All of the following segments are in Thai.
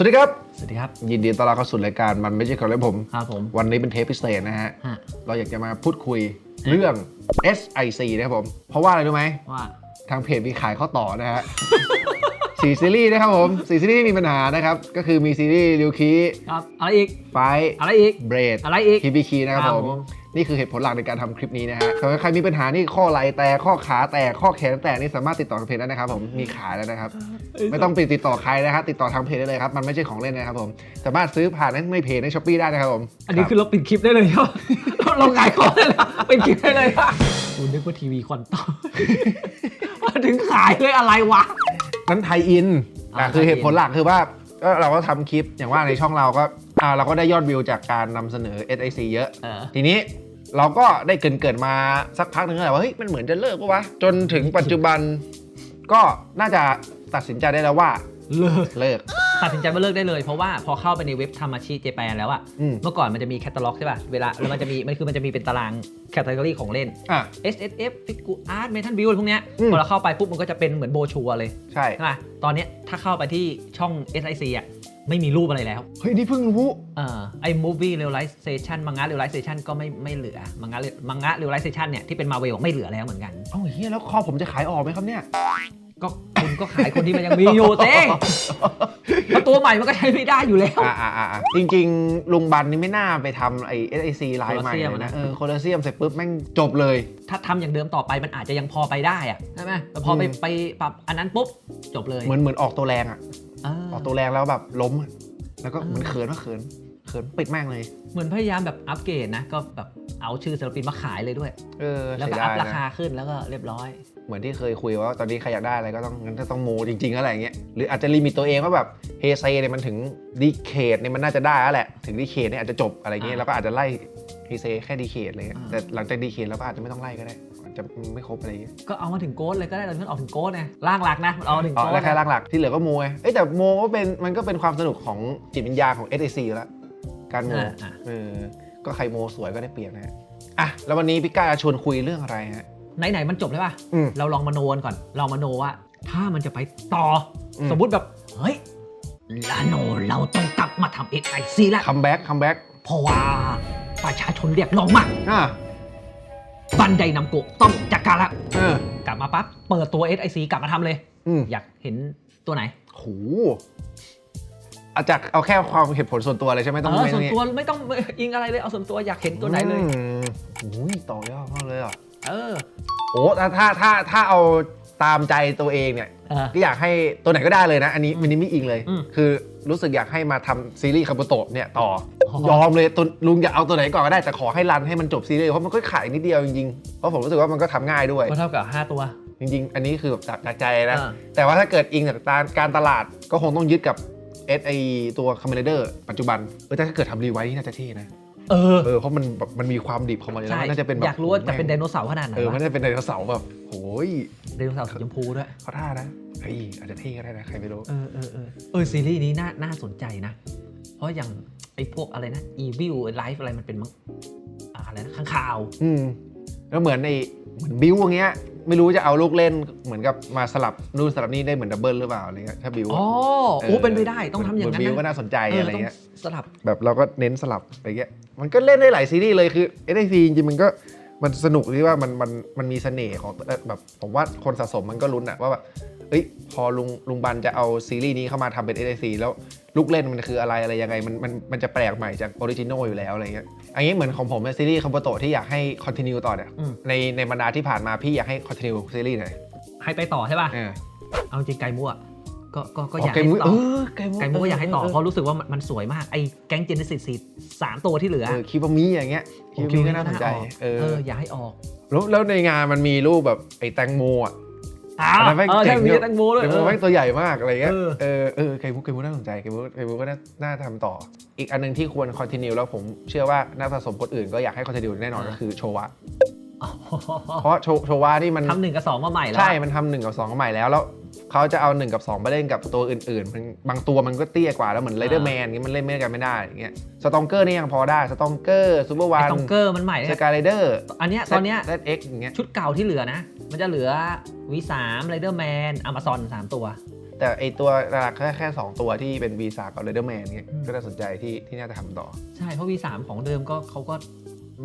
สวัสดีครับ สวัสดีครับ ยินดีต้อนรับเข้าสู่รายการมันไม่ใช่ของเล่นผม ครับผม วันนี้เป็นเทปพิเศษนะฮะ ฮะ เราอยากจะมาพูดคุยเรื่อง SIC นะครับผม เพราะว่าอะไรรู้ไหม ว่า ทางเพจมีขายข้อต่อนะฮะ สี่ซีรีส์นะครับผมสี่ซีรีส์ที่มีปัญหานะครับ ก็คือมีซีรีส์ริวคีครับอะไรอีก ไฟอะไรอีก เบรดอะไรอีกทีบีคีนะครับครับผมผม นี่คือเหตุผลหลักในการทำคลิปนี้นะฮะใครใครมีปัญหานี่ข้อไหล่แตกข้อขาแตกข้อแขนแตกนี่สามารถติดต่อทางเพจได้นะครับผมมีขายแล้วนะครับ ไม่ต้องไปติดต่อใครนะครับติดต่อทางเพจได้เลยครับ มันไม่ใช่ของเล่นนะครับผมสามารถซื้อผ่านในเพจในช้อปปีได้นะครับผมอันนี้รับคือเราปิดคลิปได้เลยใช่ไหมเราขายของเลยนะปิดคลิปได้เลยอะคุณนึกว่าทีวีควอนตัมมาถึงขายเลยอะไรวะ นั้นไทยอินอ่าแต่คือไทยอินเหตุผลหลักคือว่าก็เราก็ทำคลิปอย่างว่าในช่องเราก็อ่าเราก็ได้ยอดวิวจากการนำเสนอ SIC เยอะเออทีนี้เราก็ได้เกรินเกิดๆมาสักพักหนึ่งแล้วแหละว่าเฮ้ยมันเหมือนจะเลิกปะวะ จนถึงปัจจุบันก็น่าจะตัดสินใจได้แล้วว่าเลิก เลิก ตัดสินใจว่าเลิกได้เลย เพราะว่าพอเข้าไปในเว็บทามาชิเจแปนแล้วอะอืม เมื่อก่อนมันจะมีแคตตาล็อกใช่ป่ะเวลาแล้วมันจะมีมันคือมันจะมีเป็นตารางแคตตาล็อของเล่น อะ S S F ฟิกูอาร์ตเมทัลบิวอะไรพวกเนี้ยอืม พอเราเข้าไปปุ๊บมันก็จะเป็นเหมือนโบชัวร์เลยใช่ ใช่ป่ะตอนเนี้ยถ้าเข้าไปที่ช่อง S I C อะไม่มีรูปอะไรแล้วเฮ้ย นี่เพิ่งรู้ เออไอ้ movie realization มังงะ realization ก็ไม่ไม่เหลือมังงะมังงะ realization เนี่ยที่เป็นมาเวลไม่เหลือแล้วเหมือนกัน เอ้าเฮียแล้วคอผมจะขายออกไหมครับเนี่ย ก็คุณก็ขายคนที่มันยังมีอยู่เต้เพราะตัวใหม่มันก็ใช้ไม่ได้อยู่แล้ว อ่าอ่าอ่าจริงๆลุงบันนี่ไม่น่าไปทำไอ้ SIC ไลน์ใหม่เลยนะ Colosseum นะเออโคลอเซียมเสร็จปุ๊บแม่งจบเลย ถ้าทำอย่างเดิมต่อไปมันอาจจะยังพอไปได้อะใช่ไหมแต่พอไปอืม ไปปรับอันนั้นปุ๊บจบเลยเหมือนเหมือนออกตัวแรงอะ เออออกตัวแรงแล้วแบบล้มอะแล้วก็เออเหมือนเขินว่าเขินเขินปิดแม่งเลย เหมือนพยายามแบบอัปเกรดนะ ก็แบบเอาชื่อศิลปินมาขายเลยด้วย เออแล้วเสีก็ยอัดาพยรานะคาขึ้นแล้วก็เรียบร้อย เหมือนที่เคยคุยว่าตอนนี้ใครอยากได้อะไรก็ต้องงั้นจะต้องโมจริงๆอะไรอย่างเงี้ยหรืออาจจะลิมิตตัวเองว่าแบบเฮเซเนี่ยมันถึงดีเคดเนี่ยมันน่าจะได้แล้วแหละถึงดีเคดเนี่ยอาจจะจบอะไรเงี้ยอ่าแล้วก็อาจจะไล่เฮเซแค่ดีเคดอะไรเงี้ยอ่าแต่หลังจากดีเคดเราก็อาจจะไม่ต้องไล่ก็ได้อาจจะไม่ครบอะไรเงี้ยก็เอามาถึงโกดเลยก็ได้ตอนนี้มันออกถึงโกดไงล่างหลักนะมันเอามาถึงอ๋อโกดแล้วแค่หลักๆที่เหลือก็โมไงเอ้ยแต่โมก็เป็นมันก็เป็นความสนุกของจิตวิญญาณของ SAC อยู่แล้วการโมอะอะเออก็ใครโมสวยก็ได้เปรียบนะฮะอะแล้ววันนี้พี่ก้าจะชวนคุยเรื่องอะไรฮะ ไหนๆมันจบเลยป่ะอืมเราลองมโนกันก่อน เรามโนว่า ถ้ามันจะไปต่ออม สมมุติแบบ เฮ้ยลาโนเราต้องกลับมาทำเอไอซีแล้วคัมแบ็กคัมแบ็กเพราะว่าประชาชนเรียกร้องมากอะบันไดนำโกะต้องจัดการละเออกลับมาปั๊บเปิดตัว SIC กลับมาทำเลย อืมอยากเห็นตัวไหนโหเอาจากเอาแค่ความเหตุผลส่วนตัวเลยใช่ไหมต้องเออไม่ส่วนนี่ตัวไม่ต้องอิงอะไรเลยเอาส่วนตัวอยากเห็นตัวไหนเลย อืมโอ้ยต่อยอด อ้ถ้าถ้าถ้าถ้าเอาตามใจตัวเองเนี่ยเออก็อยากให้ตัวไหนก็ได้เลยนะ อันนี้มินิมิอิงเลย อืมคือรู้สึกอยากให้มาทำซีรีส์คาบุโตะเนี่ยต่ออ๋อยอมเลยตัวลุงอยากเอาตัวไหนก่อนก็ได้แต่ขอให้รันให้มันจบซีรีส์เพราะมันก็ขายนิดเดียวจริงๆเพราะผมรู้สึกว่ามันก็ทำง่ายด้วย ก็เท่ากับ 5 ตัว จริงๆ อันนี้คือแบบจากจากใจนะ อ่า แต่ว่าถ้าเกิดอิงจากการการตลาดก็คงต้องยึดกับเอสไอตัวคอมเมนเดอร์ปัจจุบันเออแต่ถ้าเกิดทำรีไวท์นี่น่าจะเท่นะ เออเออเพราะมันแบบมันมีความดิบของมันอยู่แล้วใช่มันน่าจะเป็นแบบอยากรู้ว่าจะเป็นไดโนเสาร์ขนาดไหนเออมันวะน่าจะเป็นไดโนเสาร์แบบโอ้ยไดโนเสาร์สีชมพูด้วยเขาท่านะเฮ้ยอาจจะเท่ก็ได้นะใครไม่รู้เออเออเออเออซีรีส์นี้น่าน่าสนใจนะ เพราะอย่างไอ้พวกอะไรนะ Evil Life อะไรมันเป็นมั้งอ่าอะไรนะข้างข่าว อืมแล้วเหมือนในเหมือนบิวอย่างเงี้ย ไม่รู้จะเอาลูกเล่นเหมือนกับมาสลับนู่นสลับนี่ได้เหมือนดับเบิลหรือเปล่าอะไรเงี้ยถ้าบิวอ๋อโอ้เป็นไปได้ต้องทำอย่างนั้นบิวก็นะน่าสนใจเอออะไรต้องเงี้ยสลับแบบเราก็เน้นสลับอะไรเงี้ยมันก็เล่นได้หลายซีรีส์เลยคือ s อ c จริงๆมันก็มันสนุกที่ว่ามันมันมันมีเสน่ห์ของแบบผมว่าคนสะสมมันก็ลุ้นอะว่าแบบเอ้ยพอลุงลุงบันจะเอาซีรีส์นี้เข้ามาทำเป็น s อ c แล้ว ลูกเล่นมันคืออะไรอะไรยังไงมันมันมันจะแปลกใหม่จากออริจินอลอยู่แล้วอะไรเงี้ยอันนี้เหมือนของผมเป็นซีรีส์คอมโบโตที่อยากให้คอนติเนียต่อเนี่ยอืมในในบรรดาที่ผ่านมาพี่อยากให้คอนติเนียซีรีส์หน่อยให้ไปต่อใช่ป่ะเออเอาจริงไก่มั่วก็ก็ก็อ๋ออยากไก่ให้มุ้ยต่เอออไก่มุ้ยไก่มั่วก็อยากให้ต่อเพราะรู้สึกว่ามันมันสวยมากไอ้แก๊งเจน e ซิสสามตัวที่เหลือเออคิวบะมีอย่างเงี้ยคิวบะมีก็น่าสนใจเอเออออยากให้ออกแล้วแล้วในงานมันมีรูปแบบไอ้แตงโมอะ อ้าอันวนั้นแม่งเออเจ๋ใช่งมีด้วยแตงโมด้วยไก่เอมุ้อแม่งตัวใหญ่มากอะไรเงี้ย เออ เออเออไก่มุ้ไก่มุ้น่าสนใจไก่มุ้ไก่มุ้ก็น่าน่าทำต่อ อีกอันหนึงที่ควรคอนติเนียแล้วผมเชื่อว่าน่าสะสมคนอื่นก็อยากให้คอนติเนียแน่นอนก็คือโชวะเพราะโชโชวะนี่มันทำหนึ่งกับสองมาใหม่แล้วใช่ มันทำหนึ่งกับสองใหม่แล้วแล้วเขาจะเอาหนึ่งกับสองไปเล่นกับตัวอื่นๆมันบางตัวมันก็เตี้ยกว่าแล้วเหมือนไรเดอร์แมนงี้มันเล่นไม่กันไม่ได้อย่างเงี้ยสตองเกอร์นี่ยังพอได้สตองเกอร์ซูเปอร์วัไอ้นตองเกอร์มันใหม่สเนี่ยกายไรเดอร์อันเนี้ยตอนเนี้ยเซเอ็กอย่างเงี้ยชุดเก่าที่เหลือนะ มันจะเหลือ V3 Riderman Amazon 3ตัว แต่ไอตัวหลักๆแค่แค่สองตัวที่เป็น V3 กับ Leatherman เนี่ยอืม ก็น่าสนใจที่ที่น่าจะทำต่อ ใช่ เพราะ V3 ของเดิมก็เขาก็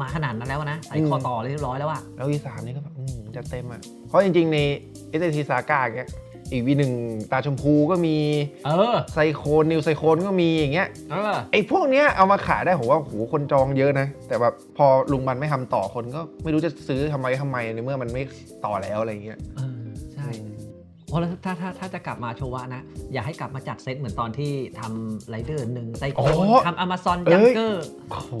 มาขนาดนั้นแล้วนะ ใส่อืม คอต่อเรียบร้อยแล้วอะแล้ว V3 นี่ก็แบบอืมจะเต็มอะ เพราะจริง ๆ ใน SAT Saga อย่างเงี้ย อีก V1 ตาชมพูก็มีเออไซโคนนิวไซโคนก็มีอย่างเงี้ยเออไอ้พวกเนี้ยเอามาขายได้ผมว่าโหคนจองเยอะนะ แต่แบบพอลุงบันไม่ทำต่อคนก็ไม่รู้จะซื้อทำไมทำไมในเมื่อมันไม่ต่อแล้วอะไรอย่างเงี้ยเออใช่เพราะแล้วถ้าถ้าถ้าจะกลับมาโชวะนะ อยากให้กลับมาจัดเซตเหมือนตอนที่ทำไรเดอร์หนึ่งไซโคอ๋นอทำอเมซอนเอ้ยัยงเกอร์โอ้โห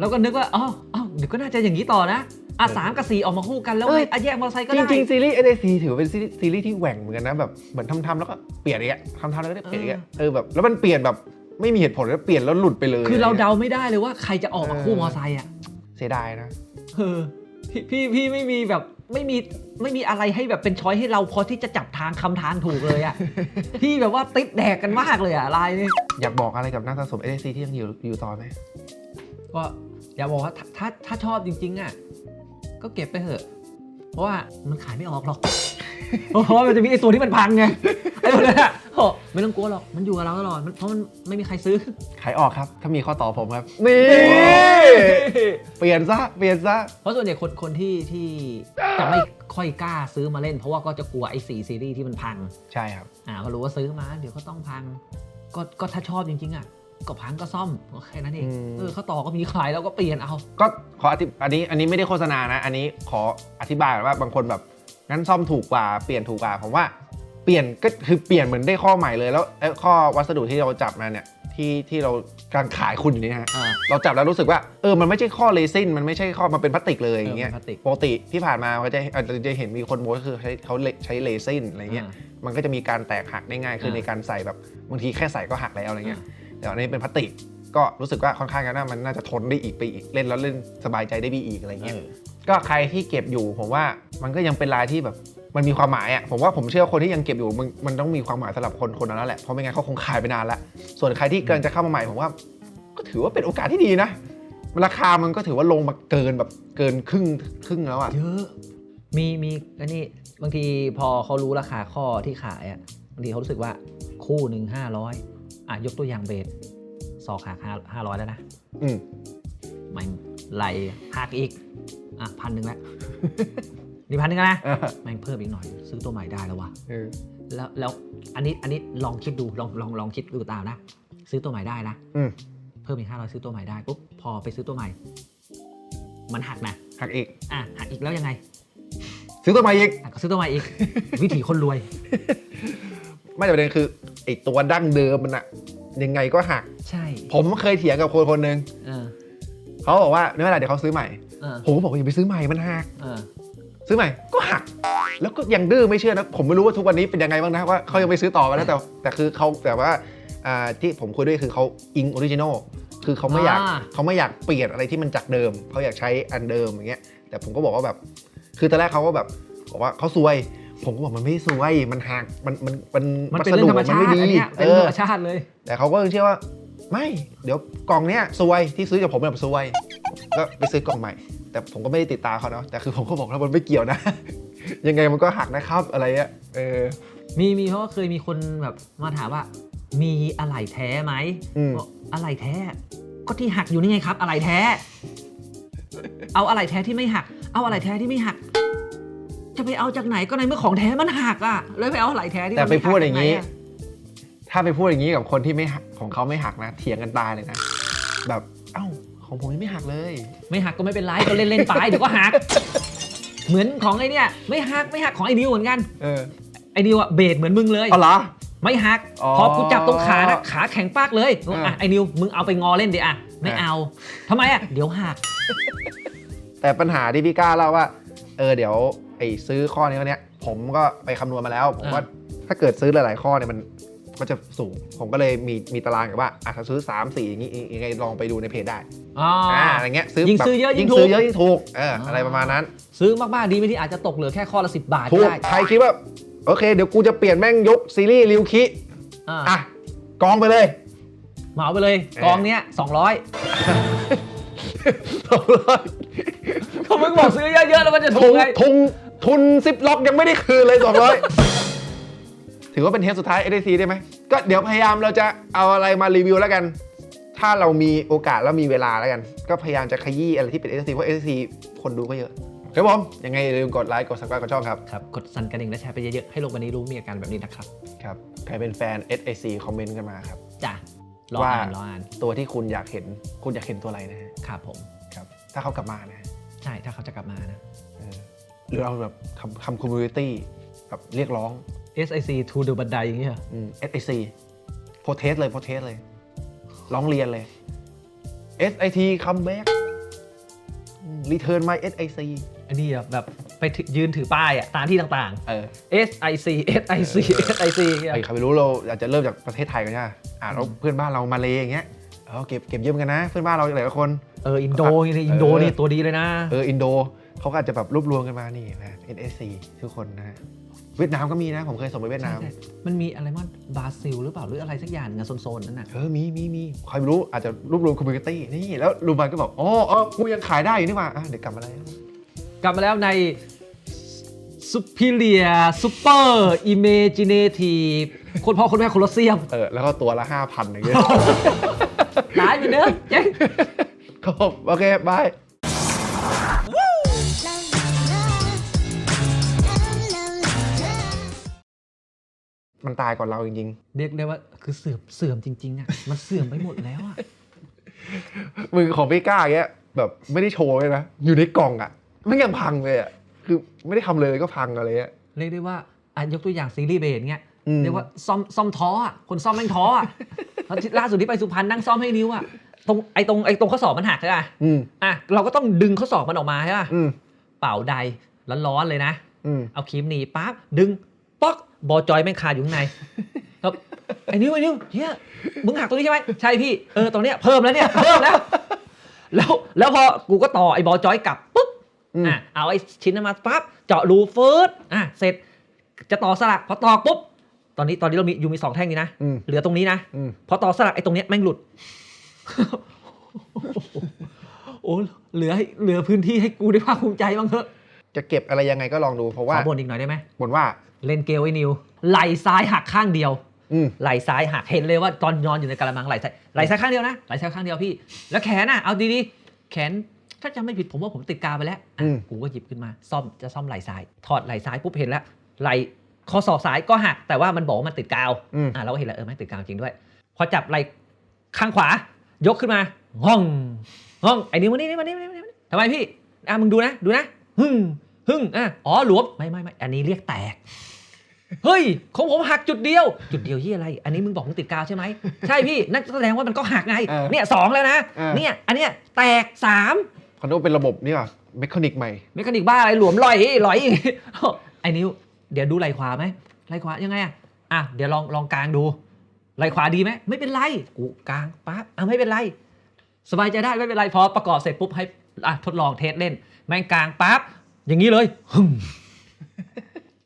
แล้วก็นึกว่าอ๋ออ๋อเดี๋ยวก็น่าจะอย่างนี้ต่อนะ อะสามกับสี่ออกมาคู่กันแล้วเอ้ไงยอะแยกมอเตอร์ไซค์ก็จได้ ริงๆซีรีส์ SAC ถือเป็นซีรีส์ซีรีส์ที่แหว่งเหมือนกันนะแบบเหมือนทำๆแล้วก็เปลี่ยนอีกอะทำๆแล้วก็ได้เปลี่ยนอีกอะเออแบบแล้วมันเปลี่ยนแบบไม่มีเหตุผลแล้วเปลี่ยนแล้วหลุดไปเลยคือเราเดาไม่ได้เลยว่าใครจะออกมาคู่มอเตอร์ไซค์อะเสียดายนะ เออพี่พี่พี่ไม่มีแบบไม่มีไม่มีอะไรให้แบบเป็นช้อยให้เราพอที่จะจับทางคำทางถูกเลยอะ พี่แบบว่าติดแดกกันมากเลยอะลายนี่อยากบอกอะไรกับนักสะสม SAC ที่ยังอยู่อยู่ต่อไหมก็อย่าบอกว่าถ้าถ้าถ้าชอบจริงๆอะ ก็เก็บไปเถอะ เพราะว่ามันขายไม่ออกหรอก เพราะว่ามันจะมีไอ้ตัวที่มันพังไงไอ้ตัวนั้นอะโอ้ไม่ต้องกลัวหรอก มันอยู่กับเราตลอดมันเพราะมันไม่มีใครซื้อ ขายออกครับ ถ้ามีข้อต่อผมครับ นี่ เปลี่ยนซะ เปลี่ยนซะ เพราะส่วนใหญ่คนคนที่ที่จะไม่ค่อยกล้าซื้อมาเล่น เพราะว่าก็จะกลัวไอ้สีซีรีส์ที่มันพัง ใช่ครับ อ่าก็รู้ว่าซื้อมา เดี๋ยวก็ต้องพัง ก็ก็ถ้าชอบจริงๆอะ ก็พังก็ซ่อมก็แค่นั้นเองอืม เออเขาต่อก็มีขายแล้วก็เปลี่ยนเอาก็ขออธิอันนี้อันนี้ไม่ได้โฆษณานะ อันนี้ขออธิบายก่อนว่าบางคนแบบงั้นซ่อมถูกกว่าเปลี่ยนถูกกว่าผมว่าเปลี่ยนก็คือเปลี่ยนเหมือนได้ข้อใหม่เลยแล้วไอ้ข้อวัสดุที่เราจับมาเนี่ยที่ที่เราการขายคุณอยู่นี่ฮะอ่า เราจับแล้วรู้สึกว่าเออมันไม่ใช่ข้อเรซินมันไม่ใช่ข้อมันเป็นพลาสติกเลยอย่างเงี้ยเออเป็นพลาสติก ปกติที่ผ่านมาก็จะอาจจะเห็นมีคนโม้ก็คือใช้เขาใช้เรซินอะไรเงี้ยอ่ามันก็จะมีการแตกหักได้ง่ายขึ้นอ่าในการใส่แบบบางทีแค่ใส่ก็หักแล้วอะไรเงี้ย อ่ แต่อันนี้เป็นพลาสติกก็รู้สึกว่าค่อนข้างกันว่ามันน่าจะทนได้อีกไปอีกเล่นแล้วเล่นสบายใจได้บีอีกอะไรเงี้ยเออก็ใครที่เก็บอยู่ผมว่ามันก็ยังเป็นลายที่แบบมันมีความหมายอะผมว่าผมเชื่อคนที่ยังเก็บอยู่มันมันต้องมีความหมายสำหรับคนคนนั้นแหละเพราะไม่งั้นเขาคงขายไปนานละส่วนใครที่กำลังจะเข้ามาใหม่ผมว่า ก็ถือว่าเป็นโอกาสที่ดีนะ ราคามันก็ถือว่าลงมาเกินแบบเกินครึ่งครึ่งแล้วอะเยอะมีมีอันนี้บางทีพอเขารู้ราคาข้อที่ขายอะบางทีเขารู้สึกว่าคู่หนึ่งห้าร้อย อะยกตัวอย่างเบสซอกหักห้าห้าร้อยแล้วนะอืมมันไหลหักอีก อะพันหนึ่งแล้ว นี่พันหนึ่งแล้วนะอ่าแม่งเพิ่มอีกหน่อย ซื้อตัวใหม่ได้แล้ววะเออแล้วแล้วอันนี้อันนี้ลองคิดดูลองลองลองคิดดูตามนะ ซื้อตัวใหม่ได้นะอืมเพิ่มอีกห้าร้อยซื้อตัวใหม่ได้ปุ๊บพอไปซื้อตัวใหม่ มันหักนะหักอีกอะหักอีกแล้วยังไง ซื้อตัวใหม่อีกอะก็ซื้อตัวใหม่อีก วิถีคนรวย ไม่แต่ประเด็นคือไอ้ตัวดั้งเดิมมันอะยังไงก็หัก ใช่ผมเคยเถียงกับคนคนหนึ่งเออเขาบอกว่าไม่เป็นไรเดี๋ยวเขาซื้อใหม่ เออผมก็บอกว่าอย่าไปซื้อใหม่มันหัก เออซื้อใหม่ก็หัก แล้วก็ยังดื้อไม่เชื่อนะ ผมไม่รู้ว่าทุกวันนี้เป็นยังไงบ้างนะว่าเขายังไม่ซื้อต่อมาแล้วแต่แต่คือเขาแต่ว่าอ่าที่ผมคุยด้วยคือเขาอิงออริจินอลคือเขาไม่อยากอ่าเขาไม่อยากเปลี่ยนอะไรที่มันจากเดิม เขาอยากใช้อันเดิมอย่างเงี้ยแต่ผมก็บอกว่าแบบ คือตอนแรกเขาก็แบบบอกว่าเขาซวย ผมก็บอกมันไม่ซวย มันหัก มัน มัน มันมันเป็นเรื่องธรรมชาติวัสดุนอันไม่ดีเนี้ยเป็นเอเรื่องอธรรมชาติเลย แต่เขาก็ยังเชื่อว่า ไม่ เดี๋ยวกล่องเนี้ยซวยที่ซื้อจากผมแบบซวย ก็ไปซื้อกล่องใหม่ แต่ผมก็ไม่ได้ติดตามเขาเนาะ แต่คือผมก็บอกแล้วมันไม่เกี่ยวนะ ยังไงมันก็หักนะครับอะไรเงี้ย เออ มี มีเพราะว่าเคยมีคนแบบมาถามว่า มีอะไหล่แท้ไหมอืมบอกอะไหล่แท้ ก็ที่หักอยู่นี่ไงครับ อะไหล่แท้ เอาอะไหล่แท้ที่ไม่หัก เอาอะไหล่แท้ที่ไม่หัก จะไปเอาจากไหนก็ในเมื่อของแท้มันหักอะเลยไปเอาอะไหล่แท้ที่แต่มันไปม่หักพูดอย่างนี้นี้ ถ้าไปพูดอย่างนี้กับคนที่ไม่หักของเขาไม่หักนะเถียงกันตายเลยนะแบบเอ้าของผมยังไม่หักเลย ไม่หักก็ไม่เป็นไรก็เล่นเล่นๆไปเดี๋ยวก็หัก เหมือนของไอ้เนี่ยไม่หักไม่หักของไอ้นิวเหมือนกันเออไอ้นิวอะเบสเหมือนมึงเลยเอาเหรอไม่หักอ๋อพอกูจับตรงขานะขาแข็งปากเลยอ่าอะไอ้นิวมึงเอาไปงอเล่นดิอะไม่อ่าเอาทำไมอะเดี๋ยวหัก แต่ปัญหาที่พี่ก้าเล่าว่า เออเดี๋ยว ไอ้ซื้อข้อนี้ข้อเนี้ยผมก็ไปคำนวณมาแล้ว ผมว่าถ้าเกิดซื้อหลาย ๆ ข้อเนี่ยมันก็จะสูง ผมก็เลยมีมีตารางแบบว่าอะถ้าซื้อ 3 4 อย่างนี้ยังไงลองไปดูในเพจได้อ๋อออ่าอะไรเงี้ยซื้อยิ่งแบบซื้อเยอะยิ่ยิ่งงถูก ซื้อเยอะยิ่งถูกเอออ่าอะไรประมาณนั้น ซื้อมาก ๆ ดีไม่ดีอาจจะตกเหลือแค่ข้อละสิบบาทถูก็กได้ใครคิดว่าโอเค เดี๋ยวกูจะเปลี่ยนแม่งยกซีรีส์ริวคิอะอะกองไปเลย เหมาไปเลยเออกองเนี้ย200สองร้อยเขามึงบอกซื้อเยอะ ๆ แล้วมันจะถูทุกงไงทุง ทุนซิปล็อกยังไม่ได้คืนเลยสองร้อยถือว่าเป็นเทปสุดท้าย SAC ได้ไหม ก็เดี๋ยวพยายามเราจะเอาอะไรมารีวิวแล้วกัน ถ้าเรามีโอกาสแล้วมีเวลาแล้วกัน ก็พยายามจะขยี้อะไรที่เป็น SAC เพราะ SAC คนดูก็เยอะ ครับผม ยังไงอย่าลืมกดไลค์ กด subscribe กดช่องครับ ครับ กดสั่นกระดิ่งและแชร์ไปเยอะๆ ให้โลกวันนี้รู้มีอาการแบบนี้นะครับ ครับ ใครเป็นแฟน SAC คอมเมนต์กันมาครับ จ้ะ รอว่าอ่านรออ่านตัวที่คุณอยากเห็น คุณอยากเห็นตัวอะไรนะฮะ ครับผม ครับ ถ้าเขากลับมานะฮะ ใช่ ถ้าเขาจะกลับมานะเออ หรือเอาแบบคำคำคอมมูนิตี้แบบเรียกร้อง SIC to the บันไดอย่างเงี้ยเหรออืม SIC โพเทสเลยโพเทสเลย ร้องเรียนเลย SIT come back อืม return my SIC อันนี้อะแบบไปถือยืนถือป้ายอะตามที่ต่างเออๆ SIC SIC SIC อย่างเงี้ย ไอ้ใครไม่รู้เราอาจจะเริ่มจากประเทศไทยกันใช่ไหมอ่าแล้วเพื่อนบ้านเรามาเลยอย่างเงี้ยเออเก็บเก็บเยี่ยมกันนะ เพื่อนบ้านเราหลายๆคน เอออินโดนี่อินโดนี่ตัวดีเลยนะ เอออินโด เขาก็อาจจะแบบรวบรวมกันมานี่นะ SSC ทุกคนนะ เวียดนามก็มีนะ ผมเคยส่งไปเวียดนามใช่ๆมันมีอะไรมั่งบราซิลหรือเปล่าหรืออะไรสักอย่างเงโซนๆ นั่นน่ะ เออ มีมีมีใครไม่รู้อาจจะรวบรวมคอมมูนิตี้นี่ แล้วลูมันก็บอกอ๋ออ๋อกูยังขายได้อยู่นี่หว่าอะเดี๋ยวกลับมาแล้วกลับมาแล้วใน Superior Super Imaginative คนพ่อคนแม่โคลอสเซียม เออ แล้วก็ตัวละห้าพันอย่างเงี้ยตายเหมือนเดิมเจ๊งครับผมโอเคบาย มันตายก่อนเราจริงเรียกได้ว่าคือเสื่อมเสื่อมจริงๆอะมันเสื่อมไปหมดแล้วอะๆมือของพี่ก้าอย่างเงี้ยแบบไม่ได้โชว์เลยนะอยู่ในกล่องอะไม่ยังพังเลยอะคือไม่ได้ทำเลยก็พังอะไรเงี้ยเรียกได้ว่าอะยกตัวอย่างซีรีส์เบนเงี้ยอืมเรียกว่าซ่อมซ่อมท้ออะคนซ่อมแม่งท้ออะแล้วที่ล่าสุดที่ไปสุพรรณนั่งซ่อมให้นิ้วอะตรงไอ้ตรงไอ้ตรงข้อศอกมันหักใช่ป่ะอืมอะเราก็ต้องดึงข้อศอกมันออกมาใช่ป่ะอืมเป่าใดร้อนๆเลยนะอืมเอาครีมหนีบปั๊บดึง ป๊อกบอจอยแม่งคาอยู่ข้างในครับไอ้นิ้วไอ้นิ้วเฮียมึงหักตรงนี้ใช่ไหมใช่พี่เออตรงเนี้ยเพิ่มแล้วเนี่ยเพิ่มแล้ว แล้วแล้วพอกูก็ต่อไอ้บอจอยกลับปุ๊บอืมอะเอาไอ้ชิ้นนั้นมาปั๊บเจาะรูเฟิร์สอะเสร็จจะต่อสลักพอต่อปุ๊บตอนนี้ตอนนี้เรามีอยู่มีสองแท่งนี้นะอืมเหลือตรงนี้นะอืมพอต่อสลักไอ้ตรงเนี้ยแม่งหลุดโอ้เหลือให้เหลือพื้นที่ให้กูได้ภาคภูมิใจบ้างเถอะจะเก็บอะไรยังไงก็ลองดูเพราะขว่าอบ่นอีกหน่อยได้ไหมบนว่า เล่นเกลไอ้นิว ไหล่ซ้ายหักข้างเดียวอืมไหล่ซ้ายหักเห็นเลยว่าตอนนอนอยู่ในกระมังไหล่ซ้ายไหล่ซ้ายข้างเดียวนะไหล่ซ้ายข้างเดียวพี่ แล้วแขนอะเอาดีๆแขนถ้าจำไม่ผิดผมว่าผมติดกาวไปแล้วอะอืมกูก็หยิบขึ้นมา ซ่อมจะซ่อมไหล่ซ้ายถอดไหล่ซ้ายปุ๊บเห็นแล้วไหล่คอศอกซ้ายก็หักแต่ว่ามันบอกว่ามันติดกาวอืมอะเราก็เห็นแล้วเออมันติดกาวจริงด้วย พอจับไหล่ข้างขวายกขึ้นมาห้องห้องไอ้นิ้วมานี่นี่มานี่มานี่มานี่ทำไมพี่อะมึงดูนะดูนะ หึ่งหึ่งอะอ๋อหลวมไม่ไม่ไม่อันนี้เรียกแตก เฮ้ยของผมหักจุดเดียว จุดเดียวที่อะไร อันนี้มึงบอกมึงติดกาวใช่ไหมใช่พี่นั่นแสดงว่ามันก็หักไงเออเนี่ยสองแล้วนะเออ เนี่ยอันเนี้ยแตกสามเขาเรียกว่าเป็นระบบนี่ป่ะเมคานิกใหม่ เมคานิกบ้าอะไรหลวมลอยลอยไอ้นิ้วเดี๋ยวดูไหล่ขวาไหมไหล่ขวายังไงอะอะเดี๋ยวลองลองกลางดูไหล่ขวาดีไหมไม่เป็นไรกูกลางปั๊บอะไม่เป็นไร สบายใจได้ไม่เป็นไรพอประกอบเสร็จปุ๊บให้อะทดลองเทสเล่นแม่งกลางปั๊บอย่างนี้เลยหึ่ม